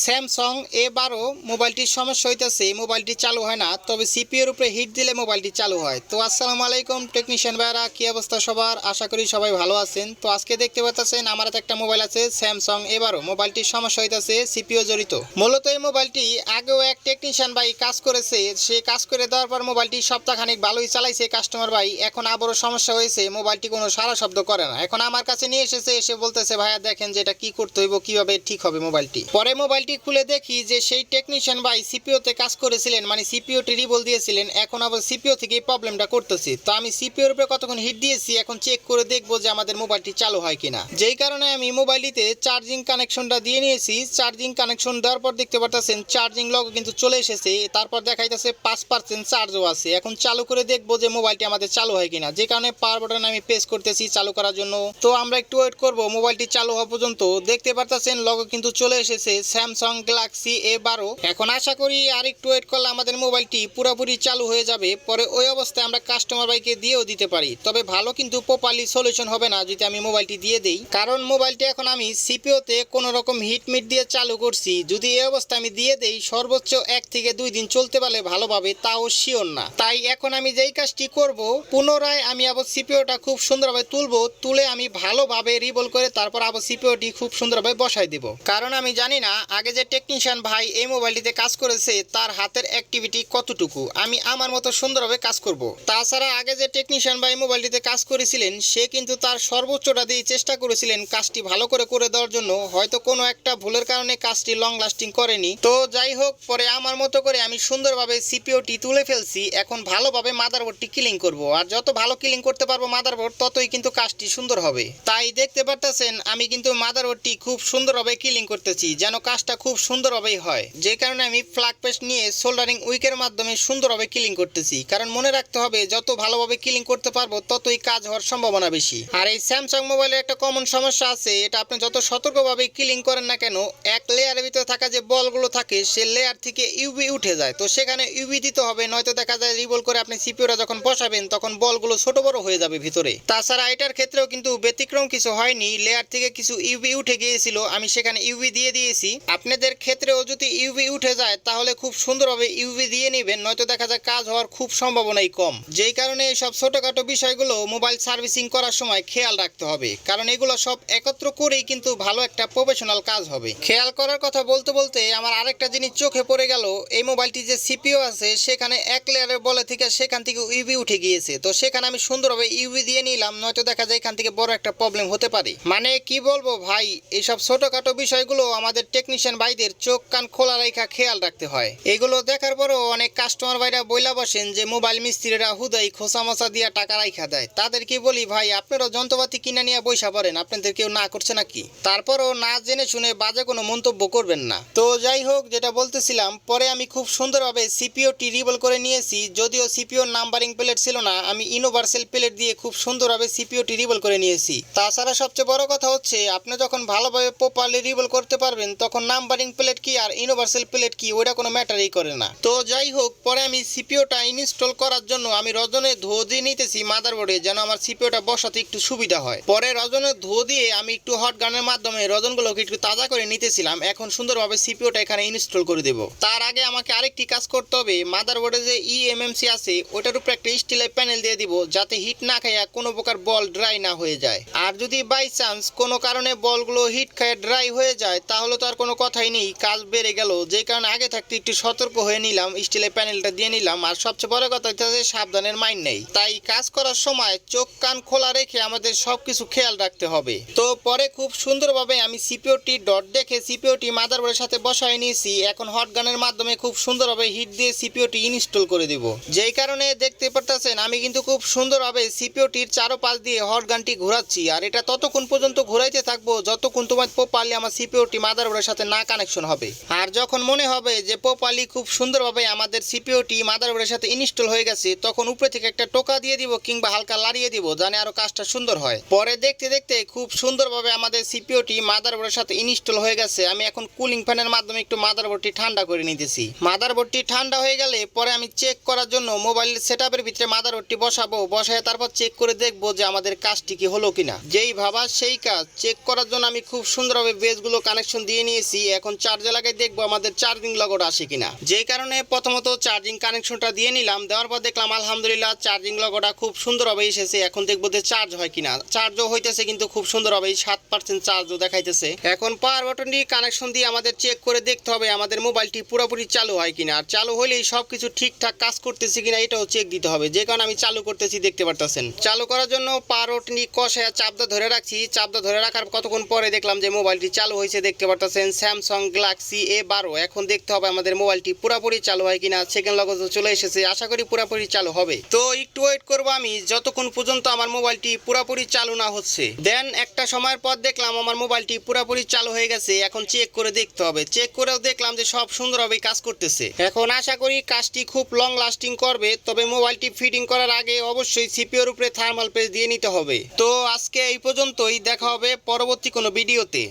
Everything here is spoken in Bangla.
স্যামসং এ বারো মোবাইলটির সমস্যা হইতেছে, এই মোবাইলটি চালু হয় না, তবে সিপিওর উপরে হিট দিলে মোবাইলটি চালু হয়। তো আসসালামু আলাইকুম, টেকনিশিয়ান ভাইরা কী অবস্থা সবার? আশা করি সবাই ভালো আছেন। তো আজকে দেখতে পাচ্ছেন আমার হাতে একটা মোবাইল আছে স্যামসং এ বারো মোবাইলটির সমস্যা হইতেছে সিপিও জড়িত। মূলত এই মোবাইলটি আগেও এক টেকনিশিয়ান ভাই কাজ করেছে, সে কাজ করে দেওয়ার পর মোবাইলটি সপ্তাহখানিক ভালোই চালাইছে, কাস্টমার ভাই, এখন আবারও সমস্যা হয়েছে, মোবাইলটি কোনো সারা শব্দ করে না। এখন আমার কাছে নিয়ে এসেছে, এসে বলতেছে, ভাইয়া দেখেন যে এটা কী করতে হইব, কীভাবে ঠিক হবে মোবাইলটি? পরে মোবাইলটি খুলে দেখি যে সেই টেকনিশিয়ান ভাই সিপিওতে কাজ করেছিলেন মানে সিপিওটি রিবল দিয়েছিলেন, এখন আবার সিপিও থেকে এই প্রবলেমটা করতেছে। তো আমি সিপিওর উপরে কতক্ষণ হিট দিয়েছি, এখন চেক করে দেখব যে আমাদের মোবাইলটি চালু হয় কিনা। যেই কারণে আমি মোবাইলটিতে চার্জিং কানেকশনটা দিয়ে নিয়েছি। চার্জিং কানেকশন দেওয়ার পর দেখতে পারতেছেন চার্জিং লগ কিন্তু চলে এসেছে। তারপর দেখাইতেছে পাঁচ পার্সেন্ট চার্জও আছে। এখন চালু করে দেখব যে মোবাইলটি আমাদের চালু হয় কিনা। যে কারণে পাওয়ার বাটন আমি প্রেস করতেছি চালু করার জন্য। তো আমরা একটু ওয়েট করব মোবাইলটি চালু হওয়া পর্যন্ত। দেখতে পারতেছেন লগো কিন্তু চলে এসেছে। স্যামসাং গ্যালাক্সি এ বারো। এখন আশা করি আর একটু ওয়েট করলে আমাদের মোবাইলটি পুরোপুরি চালু হয়ে যাবে, পরে ওই অবস্থায় আমরা কাস্টমার বাইকে দিয়েও দিতে পারি। তবে ভালো কিন্তু প্রপারলি সলিউশন হবে না যদি আমি মোবাইলটি দিয়ে দেই। কারণ মোবাইলটি এখন আমি সিপিওতে কোনো রকম হিট মিট দিয়ে চালু করছি। যদি এই অবস্থা আমি দিয়ে দেই, সর্বোচ্চ এক থেকে দুই দিন চলতে পারলে ভালোভাবে, তাও শিওর না। তাই এখন আমি যেই কাজটি করব, পুনরায় আমি আবার সিপিওটা খুব সুন্দরভাবে তুলবো, তুলে আমি ভালোভাবে রিবল করে তারপর আবার সিপিওটি খুব সুন্দরভাবে বসাই দেব। কারণ আমি জানি না আগে যে টেকনিশিয়ান ভাই এই মোবাইলটিতে কাজ করেছে, তার হাতের অ্যাক্টিভিটি কতটুকু? আমি আমার মতো সুন্দরভাবে কাজ করব। তাছাড়া আগে যে টেকনিশিয়ান ভাই মোবাইলটিতে কাজ করেছিলেন, সে কিন্তু তার সর্বোচ্চটা দিয়ে চেষ্টা করেছিলেন কাজটি ভালো করে করে দেওয়ার জন্য। হয়তো কোনো একটা ভুলের কারণে কাজটি লং লাস্টিং করেনি। তো যাই হোক, পরে আমার মতো করে আমি সুন্দরভাবে সিপিওটি তুলে ফেলছি। এখন ভালোভাবে মাদারবোর্ডটি কিলিং করব। আর যত ভালো কিলিং করতে পারব মাদারবোর্ড ততই কিন্তু কাজটি সুন্দর হবে। তাই দেখতে পারতেছেন, আমি কিন্তু মাদারবোর্ডটি খুব সুন্দরভাবে কিলিং করতেছি, যেন কাজটা খুব সুন্দরভাবেই হয়। যে কারণে আমি ফ্লাগ পেস্ট নিয়ে সোল্ডারিং উইকের মাধ্যমে সুন্দরভাবে কিলিং করতেছি। কারণ মনে রাখতে হবে, যত ভালোভাবে কিলিং করতে পারব, ততই কাজ হওয়ার সম্ভাবনা বেশি। আর এই স্যামসাং মোবাইলের একটা কমন সমস্যা আছে, এটা আপনি যত সতর্কভাবে কিলিং করেন না কেন, এক লেয়ারের ভিতরে থাকা যে বলগুলো থাকে, সে লেয়ার থেকে ইউভি উঠে যায়। তো সেখানে ইউভি দিতে হবে, নয়তো দেখা যায় রিবল করে আপনি সিপিওটা যখন বসাবেন, তখন বলগুলো ছোট বড় হয়ে যাবে ভিতরে। তাছাড়া এটার ক্ষেত্রেও কিন্তু ব্যতিক্রম কিছু হয়নি। লেয়ার থেকে কিছু ইউভি উঠে গিয়েছিল, আমি সেখানে ইউভি দিয়ে দিয়েছি। আপনাদের ক্ষেত্রেও যদি ইউভি উঠে যায়, তাহলে খুব সুন্দরভাবে ইউভি দিয়ে নেবেন, নয়তো দেখা যায় কাজ হওয়ার খুব সম্ভাবনাই কম। যেই কারণে এই সব ছোটখাটো বিষয়গুলো মোবাইল সার্ভিসিং করার সময় খেয়াল রাখতে হবে। কারণ এগুলো সব একত্র করেই কিন্তু ভালো একটা প্রফেশনাল কাজ হবে। খেয়াল করার কথা বলতে বলতে আমার আরেকটা জিনিস চোখে পড়ে গেল, এই মোবাইলটি যে সিপিও আছে, সেখানে এক লেয়ারের বলে থেকে সেখান থেকে ইউভি উঠে গিয়েছে। তো সেখানে আমি সুন্দরভাবে ইউভি দিয়ে নিলাম, নয়তো দেখা যায় এখান থেকে বড় একটা প্রবলেম হতে পারে। মানে কি বলব ভাই এইসব ছোটখাটো বিষয়গুলো আমাদের টেকনিশিয়ান ভাইদের চোখ কান খোলা রেখা খেয়াল রাখতে হয়। এগুলো দেখার পরও অনেক কাস্টমার ভাইরা বইলা বসেন যে মোবাইল মিস্ত্রিরা হুদাই খোসা মশা দিয়া টাকা রাইখা দেয়। তাদেরকে বলি, ভাই, আপনারাও যন্ত্রপাতি কিনে নিয়ে বৈশা পড়েন, আপনাদের কেউ না করছে নাকি? তারপরও না জেনে শুনে বাজে কোনো মন্তব্য করবেন না। তো যাই হোক, যেটা বলতেছিলাম, পরে আমি খুব সুন্দরভাবে সিপিওটি রিবল করে নিয়েছি, যদিও সিপিওর নাম্বারিং প্লেট ছিল না, আমি ইউনিভার্সাল প্লেট দিয়ে খুব সুন্দরভাবে সিপিওটি রিবল করে নিয়েছি। তাছাড়া সবচেয়ে বড় কথা হচ্ছে, আপনি যখন ভালোভাবে প্রপারলি রিবল করতে পারবেন, তখন নাম্বারিং প্লেট কি আর ইউনিভার্সাল প্লেট কি, ওইটা কোনো ম্যাটারই করে না। তো যাই হোক, পরে আমি সিপিওটা ইনস্টল করার জন্য আমি রজনে ধো দিয়ে নিতেছি মাদারবোর্ডে যেন আমার সিপিওটা বসাতে একটু সুবিধা হয়। পরে রজনে ধো দিয়ে আমি একটু হট গানের মাধ্যমে রজনগুলোকে একটু তাজা করে নিতেছিলাম, এখন সুন্দরভাবে সিপিওটা এখানে ইনস্টল করে দেব। তার আগে আমাকে আরেকটি কাজ করতে হবে মাদারবোর্ডে যে E ইএমএমসি আছে ওটার উপরে একটা স্টিলের প্যানেল দিয়ে দিব, যাতে হিট না খাইয়া কোনো প্রকার বল ড্রাই না হয়ে যায়। আর যদি বাই চান্স কোনো কারণে বলগুলো হিট খায় ড্রাই হয়ে যায়, তাহলে তো আর কোনো কথাই নেই, কাজ বেড়ে গেল। যে কারণে আগে থাকতে একটু সতর্ক হয়ে নিলাম স্টিলের প্যানেলটা দিয়ে নিলাম। আর সবচেয়ে বড় কথা হচ্ছে সাবধানের মাইন্ড নেই। তাই কাজ করার সময় চোখ কান খোলা রেখে আমাদের সবকিছু খেয়াল রাখতে হবে। তো পরে খুব সুন্দরভাবে আমি সিপিওটি ডট দেখে সিপিওটি মাদারবোর্ডের সাথে বসায় নিয়েছি। এখন হট গানের মাধ্যমে খুব সুন্দরভাবে হিট দিয়ে সিপিওটি ইনস্টল করে দিব। যেই কারণে দেখতে পারতেছেন, আমি কিন্তু খুব সুন্দরভাবে সিপিওটির চারোপাশ দিয়ে হট গানটি ঘোরাচ্ছি। আর এটা ততক্ষণ পর্যন্ত ঘোরাইতে থাকব, যতক্ষণ তোমার প্রপারলি আমার সিপিওটি মাদারবোর্ডের সাথে না কানেকশন হবে। আর যখন মনে হবে যে প্রপারলি খুব সুন্দরভাবে আমাদের সিপিওটি মাদারবোর্ডের সাথে ইনস্টল হয়ে গেছে, তখন উপরে থেকে একটা টোকা দিয়ে দিব কিংবা হালকা লাড়িয়ে দিব, জানে আরও কাজটা সুন্দর হয়। পরে দেখতে দেখতে খুব সুন্দরভাবে আমাদের সিপিওটি মাদারবোর্ডের সাথে ইনস্টল হয়ে গেছে। আমি এখন কুলিং ফ্যানের মাধ্যমে একটু মাদারবোর্ডটি ঠান্ডা করে নিতেছি। মাদারবোর্ডটি ঠান্ডা হয়ে গেলে পরে আমি চেক করার জন্য মোবাইল সেটআপের ভিতরে মাদারবোর্ডটি বসাবো। বসায় তারপর চেক করে দেখব যে আমাদের কাজটি কি হলো কিনা। যেই ভাবা সেই কাজ। চেক করার জন্য আমি খুব সুন্দরভাবে বেসগুলো কানেকশন দিয়ে নিয়েছি। এখন চার্জে লাগাই দেখব আমাদের চার্জিং লগটা আসে কিনা। যে কারণে প্রথমত চার্জিং কানেকশনটা দিয়ে নিলাম, দেওয়ার পর দেখলাম আলহামদুলিল্লাহ চার্জিং লগটা খুব সুন্দরভাবে এসেছে, এখন দেখব যে চার্জ হয় কিনা। চার্জও হইতেছে কিন্তু খুব সুন্দরভাবে সাত পার্সেন্ট চার্জও দেখাইতেছে। এখন পাওয়ার বাটনটি কানেকশন দিয়ে আমাদের চেক করে দেখতে হবে আমাদের মোবাইলটি পুরোপুরি চালু হয় কিনা। আর চালু হলেই সবকিছু ঠিকঠাক কাজ করতেছে কিনা, এটাও চেক দিতে হবে। যে কারণে আমি চালু করতেছি, দেখতে পারতেছেন। চালু করার জন্য পাওয়ার বাটনটি কষে চাপদা ধরে রাখছি। চাপদা ধরে রাখার কতক্ষণ পরে দেখলাম যে মোবাইলটি চালু হয়েছে দেখতে পারতেছেন। স্যামসাং গ্যালাক্সি এ বারো এখন দেখতে হবে আমাদের মোবাইলটি পুরোপুরি চালু হয় কিনা সেকেন্ড লগত চলে এসেছে। আশা করি পুরোপুরি চালু হবে। তো একটু ওয়েট করব আমি, যতক্ষণ পর্যন্ত আমার মোবাইলটি পুরোপুরি চালু না হচ্ছে। দেন একটা সময়ের পর দেখলাম আমার মোবাইলটি পুরোপুরি চালু হয়ে গেছে। এখন চেক করে দেখতে হবে। চেক করেও দেখলাম যে সব সুন্দরভাবে কাজ করতেছে। এখন আশা করি কাজটি খুব লং লাস্টিং করবে, তবে মোবাইলটি ফিটিং করার আগে অবশ্যই সিপিওর উপরে থার্মাল পেজ দিয়ে নিতে হবে। তো আজকে এই পর্যন্তই, দেখা হবে পরবর্তী কোনো ভিডিওতে